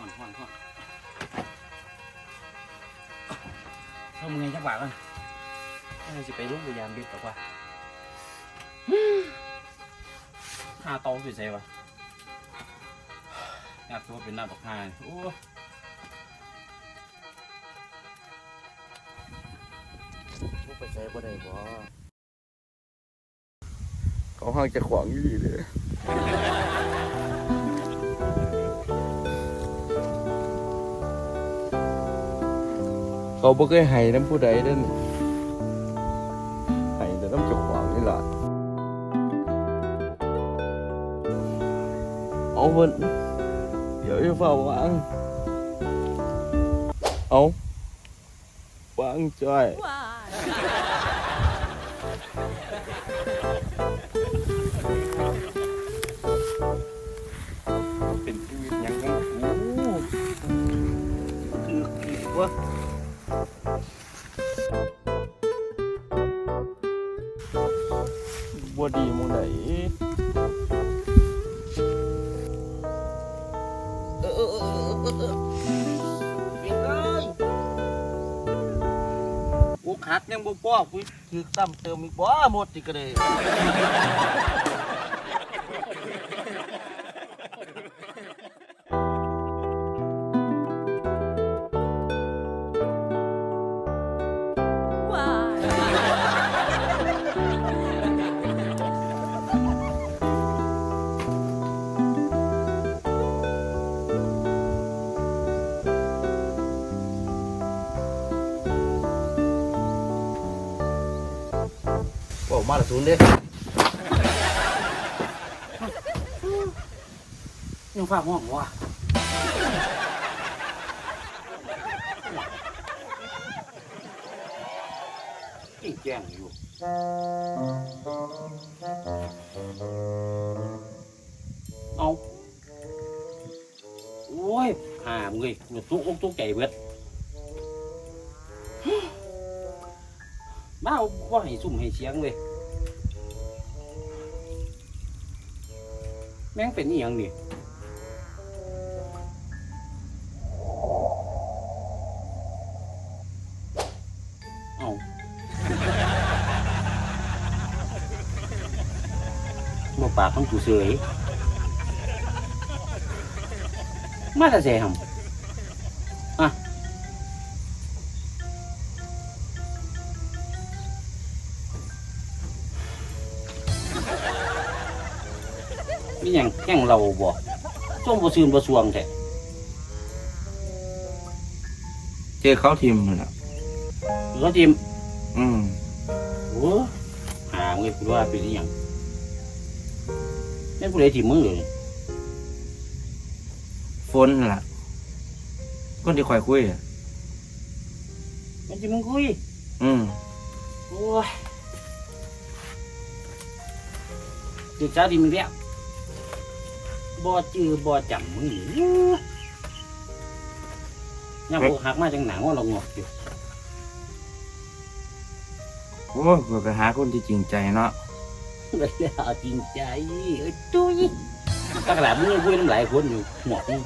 อนห่อนเอามึงไงจักบาทวะน่าจะไปร่วมพยายามบิดแต่ว่าหาเตาสวยๆวะอยากตัวเป็นหน้าบักฮาโอ้พวกไปใช้บ่ได้บ่เขาห้างจะขวางอยู่ดีเลย เขาบ่เคยให้น้ำผู้ใดเด่นให้แต่น้ำเจะขวางนี่ล่ะเอาเพิ่นเดี๋ยวจะเฝ้าวางเอาวางจ้อยเป็นชีวิตหยังของกูคืออีกวะ บ่ดีมึงไหนกูขัดยังบ่พอกูถือซ้ำเติมอีกบ่หมดอีกก็เลย มาละศูนย์เด้ยังฝากห้องวะยิ่งแจ้งอยู่เอาโอ้ยหามึงเลยกูตุกอกตุกใจเบิดบ้าว่าให้ซุ่มให้เสียงเลย แม่งเป็นอีหยังนี่เอาบ่ปากของกูเสยมาแต่เสยหำ แข่งเราบ่ช่วงบ่ซืนบ่สวงแท้เจอเขาทีมนั่นล่ะเขาทีมอืมโอ้หาเงินกูว่าเป็นอหย่างนี่นผู้ใดทีมมือเลยฝนนั่นล่ะคนที่คอยคุยอะมันจะมึงคุยอืมโอ้ยศึกษาดีมึงแล้ว บ่จือบ่จำมึงนี่ยังพวกหักมาจังหนังว่าเรางอกอยู่โอ้ยกูไปหาคนที่จริงใจเนาะเลยเอาจริงใจเอ้ยตุ้ยตั้งหลายมึงคุยน้ำหลายคนอยู่หมอกนี่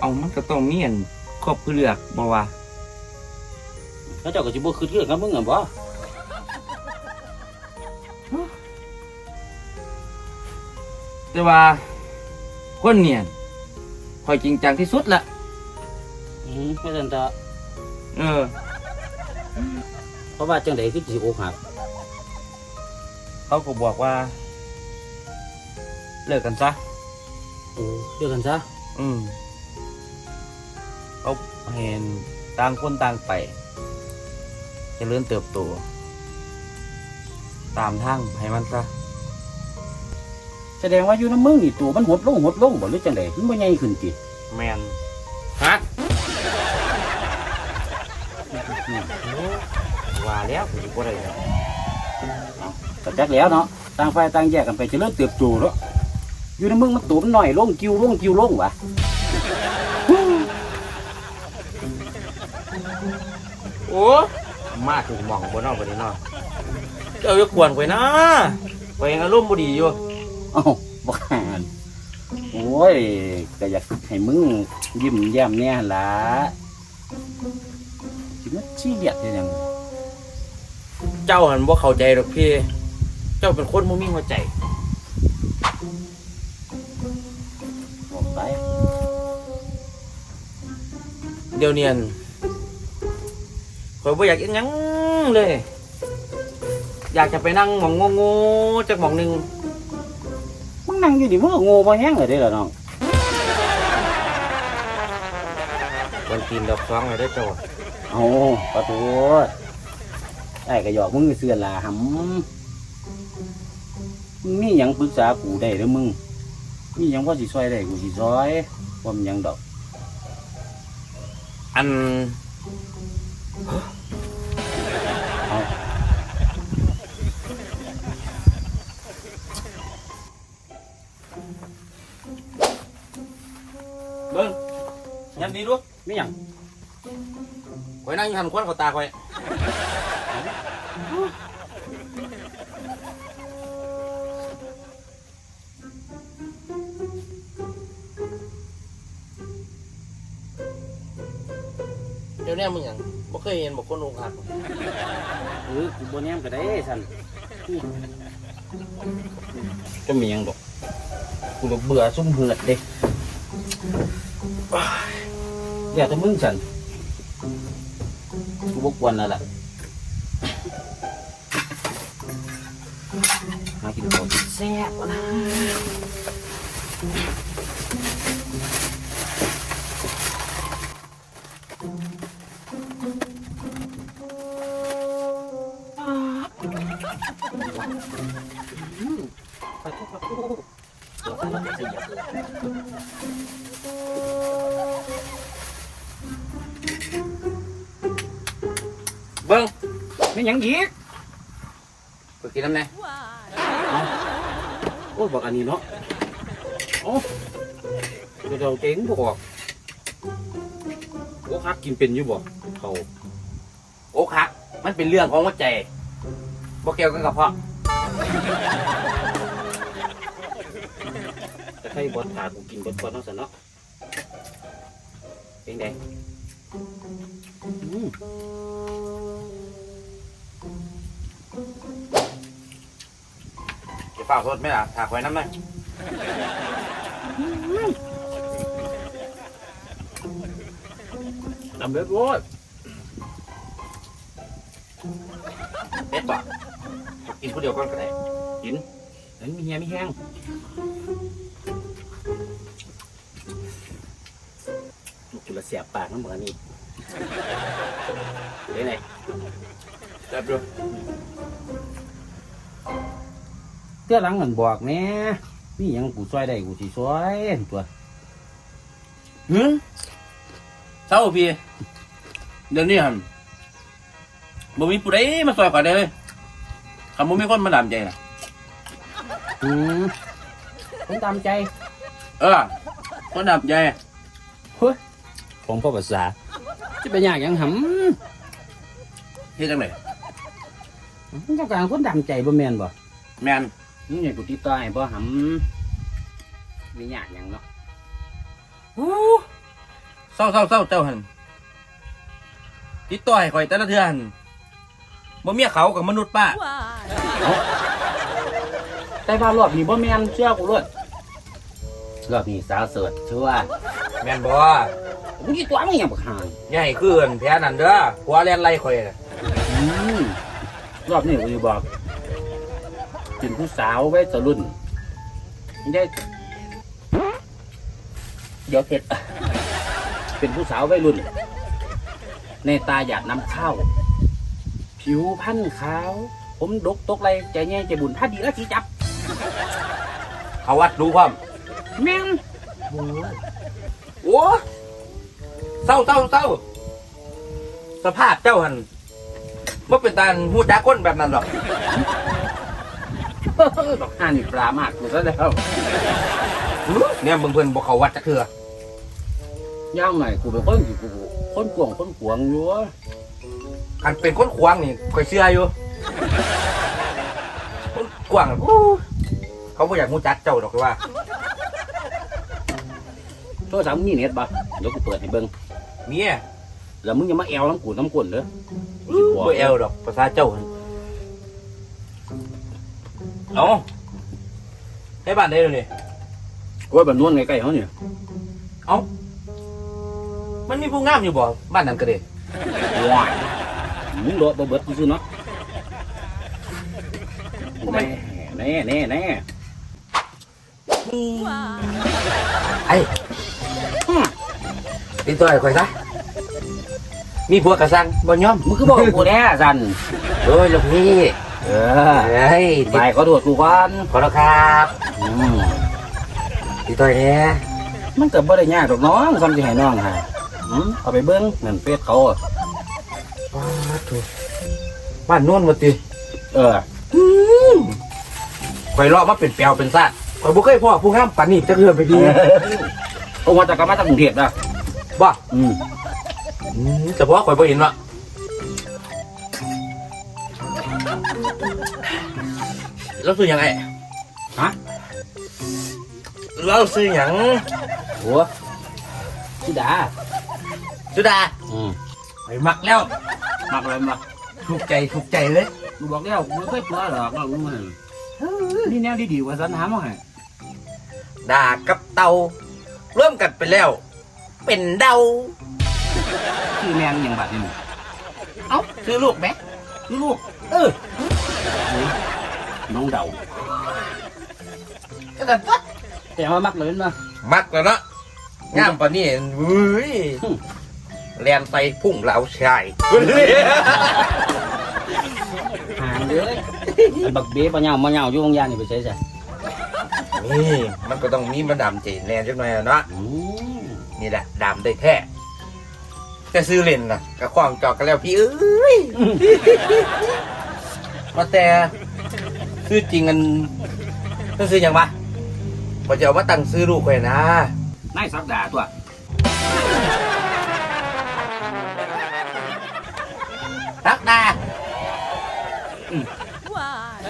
เอามันก็ต้องมีอันครบผู้เลือกบ่ว่าเขาเจ้าก็จะบ่คือเรื่องกับมึงอะบ่ แต่ว่าคนเนี่ยคอยจริงจังที่สุดละอืมไม่ทันจะเออ เพราะว่าจังไดคือสิอกหักเขาก็บอกว่า เลิกกันซะ โอ้เลิกกันซะอืมเขาเห็นต่างคนต่างไปเจะเลื่อนเติบโต ตามทางให้มันซะ แสดงว่าอยู่น้ำมึงนี่ตัวมันหดลงหดลงบ่หรือจังไดมันบ่ใหญ่ขึ้นติแมนฮะว่าแล้วกูบ่ได้แล้วก็จักแล้วเนาะต่างฝ่ายต่างแยกกันไปเจริญเติบโตเนาะอยู่น้ำมึงมันตัวมันน้อยลงกิ้วลงกิ้วลงวะโอ้มาถูกหม่องบนนอกบนนี้เนาะเจ้าจะกวนไว้นะไว้อารมณ์บ่ดีอยู่ เอ้าบ่ห่านโอ้ยก็อยากให้มึงยิ้มแย้มเนี่ยหั่นล่ะสิมาชี้เหยียดได้ยังเจ้าหันบ่เข้าใจหรอกพี่ เจ้าเป็นคนบ่มีหัวใจบอกไปเดี๋ยวเนียนข่อยบ่อยากเอ็นหยังเลย อยากจะไปนั่งหมองโง่ๆจักหมองหนึงมึง นั่งอยู่นี่มึงก็โง่บ่แห้งเลยเด้อล่ะน้องวันตีนดอกสองเลยได้อเจ้าโอ้ขอโทษไอ้ก็หยอกมึงเสื่อนล่ะหำมึงมีหยังปรึกษากูได้เด้อมึงมีหยังพอสิซอยได้กูสิซอยบ่มีหยังดอก อัน นดีดูมีหยังข่อยนั่งอยู่หันควันเขาตาข่อยเดี๋ยวนี้มึงหยังบ่เคยเห็นบอกคนอกหักเออกูบ่แนมก็ได้สั่นก็มีหยังดอกกูก็เบื่อซุ่มเหือดเด้ เดี๋ยวแต่มึงสั่นกูบ่กวนแล้วล่ะมากินข้าวแซ่บวะนะเยังอีกไปกินน้ำแน่โอ้ยบอกอันนี้เนาะโอ้เดี๋ยวเราเก่งบออกโอ้คักกินเป็นอยู่บ่เขาอกหักมันเป็นเรื่องของหัวใจบ่เกี่ยวกันกับเพาะแต่ใครบอดขากูกินบดก่อนเนาะสันเนาะเป็นไงอืม จะฝากรถไหมล่ะถากไว้น้ำหน่อยลำเล็บโว้ยเด็ดป่ะกินคนเดียวก่อนก็ได้เห็นมีเฮียมีแห้งลูกกูละเสียบปากน้ำเหมือนนี่เดี๋ยวไหนจับดู เตื้อหลังมันบอกแม่มีหยังกูช่วยได้กูสิช่วยตัวหืมเศร้าพี่เดี๋ยวนี้หันบ่มีผู้ใดมาซอยข่อยได้เลยคำบ่มีคนมาดามใจน่ะอืมผมตามใจ เออคนดามใจของพ่อภาษาจะไปยากหยังหเฮ็ดจังไดำเจ้าการคนตามใจบ่แม่นบ่แม่น นี่ไงกูติดต่อให้บ่หำไม่ยากหยังเนาะเศร้าเศร้าเศร้าเจ้าหันติดต่อให้ข่อยแต่ละเทื่อหันบ่มีเขากับมนุษย์ป้า แต่ว่ารอบนี้บ่แม่นเชื่อกูเลยรอบนี้สาวเสิร์ชชัวร์แม่นบ่มึงกี่ตัวมึงยังบักห่างใหญ่ขึ้นแพ้นั่นเด้อผัวเรียนไล่ข่อยน่ะอืมรอบนี้กูจะบอก เป็นผู้สาวไว้สรุ่นได้เดี๋ยวเสร็จเป็นผู้สาววัยรุ่น ในตาอยากนำข้าว ผิวพันธุ์ขาว ผมดกตกไรใจแง่ใจบุญถ้าดีแล้วสีจับ เขาวัดรู้ความแม่งโอ้เศร้าเศร้าเศร้าสภาพเจ้าหันว่าเป็นตาหูจักคนแบบนั้นหรอก ดอกห่านี่ปลามากกูซะแล้วเนี่ยมึงเพิ่นบอกเขาวัดจักเถื่อย่างใหม่กูเป็นคนที่กูคนกวงคนขวงอยู่วะคันเป็นคนขวางนี่ข่อยเชื่ออยู่คนขวางอู้เขาบ่อยากหูจักเจ้าดอกว่าโทรศัพท์มึงมีเน็ตปะเดี๋ยวกูเปิดให้เบิ่งเมียแล้วมึงอย่ามาแอวน้ำกูน้ำกวนเด้อบ่แอลดอกภาษาเจ้า เอาให้บ้านได้เลยนี่โอ้ยแบบนวลใกล้ๆเขาเนี่ยมันมีผู้งามอยู่บ่บ้านนั้นก็เด้ว้ายมึงโดดบ่ เบิดกูซื้อเนาะแน่แน่แน่แน่ไอ้ติดตัวไอ้ข่อยซะมีผัวกระสังบ่ยอมมึงคือบอกกูแน่สันโอ้ยลูกพี่เออเฮ้ยไปขอโทษกูก่อนขอแล้วครับอืมติดตัวเนี่ยมันก็บ่ได้ยากดอกน้องคำสิให้น้องฮะอืมเอาไปเบิ่งนั่นเฟซเขาอะว้าถูกบ้านโน่นมาติเออข่อยเลาะมาเป็นแปลวเป็นซาดข่อยบ่เคยพ่อผู้งามปานนี้จักเทื่อไปดีโอ้มาจากกลับมาจากกรุงเทพนะบ่อืมอืมแต่เพราะข่อยบ่เห็นว่า แล้วซื้อหยังไงฮะ แล้วซื้อหยังโหัวชิดาสุดาอืมข่อยมักแล้ว มักเลยมักถูกใจถูกใจเลยกูบอกแล้วกูไม่เคยปลาหรอกมึงมันนี่แนวดีๆกว่าสันหามาให้ด่ากับเตาร่วมกันไปแล้ว เป็นเดาคือแมงอย่างบัดนี่เอ้าซื้อลูกไหมคือลูก เออ น้องเดาก็กันปะแต่ว่ามักเลยนะมักแล้วเนาะงามปานนี้เฮ้ยอืมแลนไปพุ่งเหลาชายห่างเลยไอ้บักเบ้ปะเหยามาเหยาอยู่โรงยานนี่ไปใช้ใช่นี่มันก็ต้องมีมาดามเจนแลนจักหน่อยอะเนาะอืมนี่แหละดามได้แท้แต่ซื้อเล่นนะกระควางจอกกันแล้วพี่เอ้ยมาแต่ ซื้อจริงกันต้องซื้อหยังวะพอจะเอามาตั้งซื้อลูกไว้นะนายสักดาตัวรักดา Why?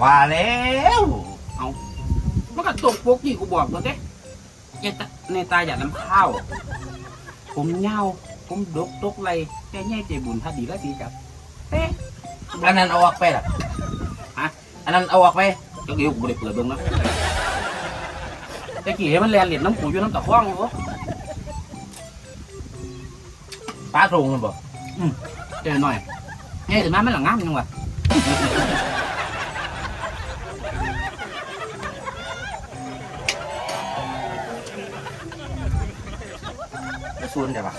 ว่าแล้วมันก็ตกปกที่กูบอกตัวเด้ในตาในตาอยากน้ำข้าว ผมเหงาผมดกตกไรแต่แง่ใจบุญถ้าดีแล้วสีจับเอ๊ะ อันนั้นเอาออกไปล่ะฮะอันนั้นเอาออกไปเจ้าเกี่ยวกูไม่ได้เปิดเบิ่งนะแต่กี่ให้มันแลนเหรียญน้ำปูอยู่น้ำตะคว้างวะป้าตรงกันบ่เจอหน่อยแง่ถึงมามันหลังงามยังวะไม่ส่วนใช่ปะ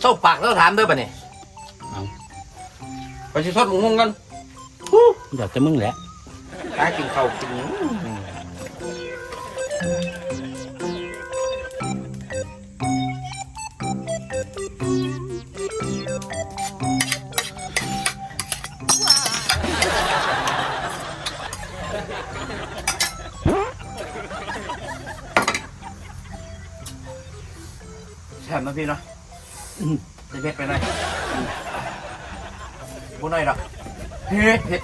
เศร้าปากแล้วถามด้วยปะเนี่ย ไปชิทอดหมูงงกันเดี๋ยวจะมึงแหละตากินข้าวกินแซ่บนะพี่เนาะจะเผ็ดไปหน่อย บุหน่อยดอกเผ็ดเผ็ด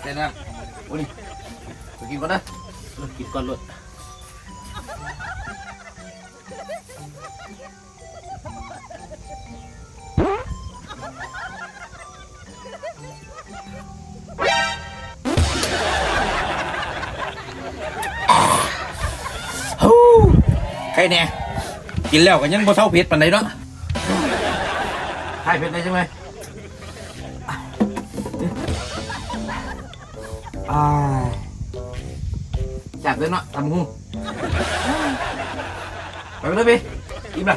เผ็ดนะบุนี่ไปกินก่อนนะกินก่อนเลยใครเนี่ยกินแล้วก็ยังบ่เท่าเผ็ดปานใดเนาะ ใช่เผ็ดได้ใช่ไหมอ่าจัดเลยเนาะทำงูไปเลยพี่อิ่มละ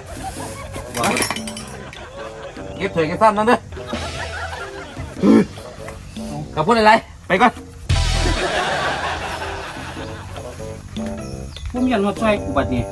เก็บถ้วยเก็บซ้ำนั่นเด้อกับพูดอะไรไปก่อนผมยันมาช่วยกูบัดนี้